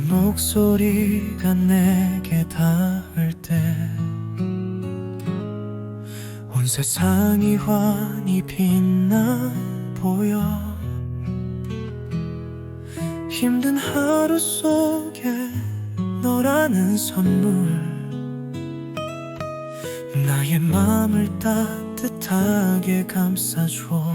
목소리가 내게 닿을 때 온 세상이 환히 빛나 보여. 힘든 하루 속에 너라는 선물 나의 마음을 따뜻하게 감싸줘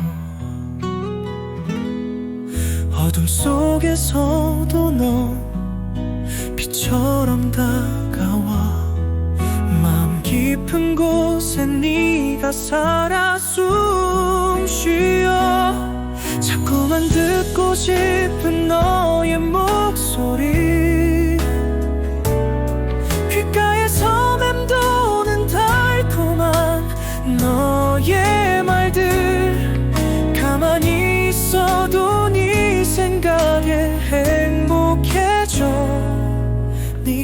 어둠 속에서도 넌 빛처럼 다가와. 마음 깊은 곳에 네가 살아 숨 쉬어. 자꾸만 듣고 싶은 너의 목소리. 귓가에서 맴도는 달콤한 너의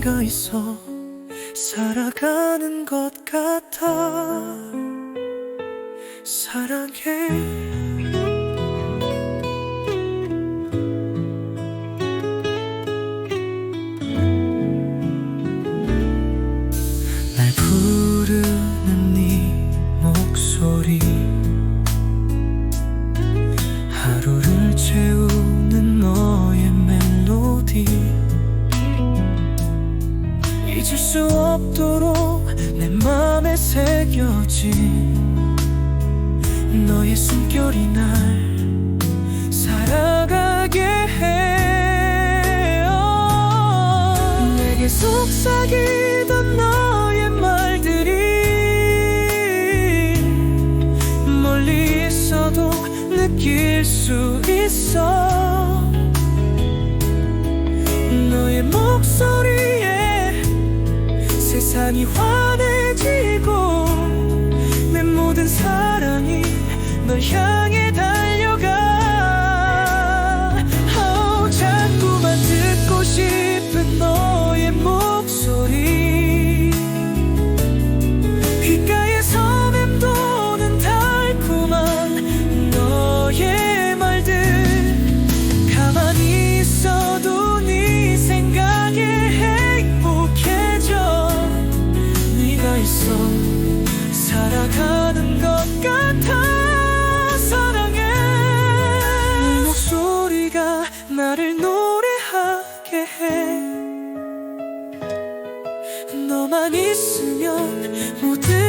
네가 있어 살아가는 것 같아. 사랑해. 날 부르는 네 목소리 하루를 잊을 수 없도록 내 맘에 새겨진 너의 숨결이 날 살아가게 해요. 내게 속삭이던 너의 말들이 멀리 있어도 느낄 수 있어. 너의 목소리에 세상이 환해지고 내 모든 사랑이 널 향해 너만 있으면 모든 게